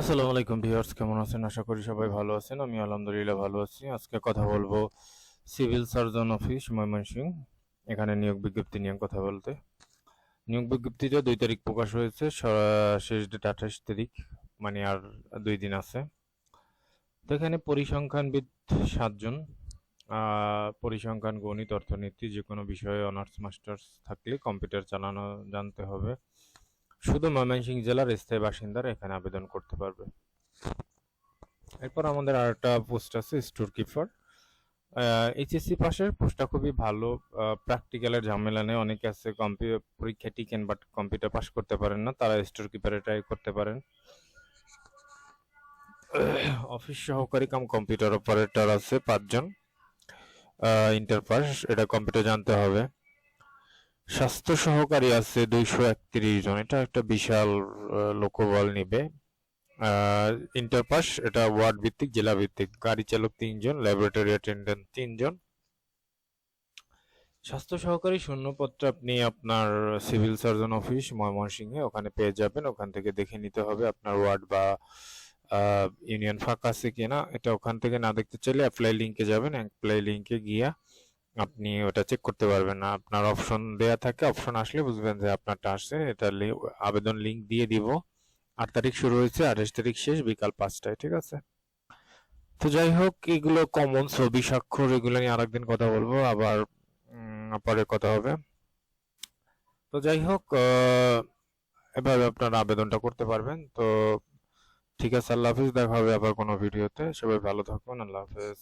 আসসালামু আলাইকুম ভিউয়ার্স, কেমন আছেন? আশা করি সবাই ভালো আছেন। আমি আলহামদুলিল্লাহ ভালো আছি। আজকে কথা বলব সিভিল সার্জন অফিস, ময়মনসিংহ। এখানে নিয়োগ বিজ্ঞপ্তি নিয়ে কথা বলতে। নিয়োগ বিজ্ঞপ্তিটা দুই তারিখ প্রকাশ হয়েছে শেষ ডেট আঠাশ তারিখ মানে আর দুই দিন আছে। তো এখানে পরিসংখ্যানবিদ সাতজন পরিসংখ্যান, গণিত, অর্থনীতি যে কোনো বিষয়ে অনার্স, মাস্টার্স থাকলে কম্পিউটার চালানো, জানতে হবে। শুধু ময়মনসিংহ জেলার স্থায়ী বাসিন্দারা এখানে আবেদন করতে পারবে। এরপর আমাদের আর একটা পোস্ট আছে স্টোর কিপার এইচএসসি পাশের পোস্টটা খুবই ভালো প্র্যাকটিক্যালের ঝামেলা নেই। অনেকে আছে কম্পিউটার পরীক্ষা টিকেন বাট কম্পিউটার পাস করতে পারেন না। তারা স্টোর কিপারে ট্রাই করতে পারেন। অফিস সহকারী কাম কম্পিউটার অপারেটর আছে পাঁচজন। ইন্টার পাস এটা কম্পিউটার জানতে হবে। স্বাস্থ্য সহকারী আছে দুইশো একত্রিশ জন। এটা একটা বিশাল লোকবল নিবে। ইন্টার পাস এটা ওয়ার্ড ভিত্তিক জেলা ভিত্তিক গাড়ি চালক তিনজন, ল্যাবরেটরি অ্যাটেন্ডেন্ট তিনজন। স্বাস্থ্য সহকারী শূন্যপত্র আপনি আপনার সিভিল সার্জন অফিস, ময়মনসিংহে, ওখানে পেয়ে যাবেন। ওখান থেকে দেখে নিতে হবে আপনার ওয়ার্ড বা ইউনিয়ন ফাঁকা আছে কিনা। এটা ওখান থেকে না দেখতে চাইলে অ্যাপ্লাই লিঙ্কে যাবেন। অ্যাপ্লাই লিঙ্কে গিয়া আপনি ওটা চেক করতে পারবেন। না আপনার অপশন দেয়া থাকে অপশন আসলে বুঝবেন যে আপনারটা আসছে, এটা আবেদন লিঙ্ক দিয়ে দিব। আট তারিখ শুরু হয়েছে, আঠাশ তারিখ শেষ, বিকাল পাঁচটায়, ঠিক আছে? তো যাই হোক, এগুলো কমন ছবি, স্বাক্ষর, এগুলো নিয়ে আরেকদিন কথা বলব, আবার পরে কথা হবে। তো যাই হোক এভাবে আপনারা আবেদনটা করতে পারবেন। তো ঠিক আছে, আল্লাহ হাফিজ, দেখা হবে আবার কোনো ভিডিওতে। সবাই ভালো থাকুন, আল্লাহ হাফিজ।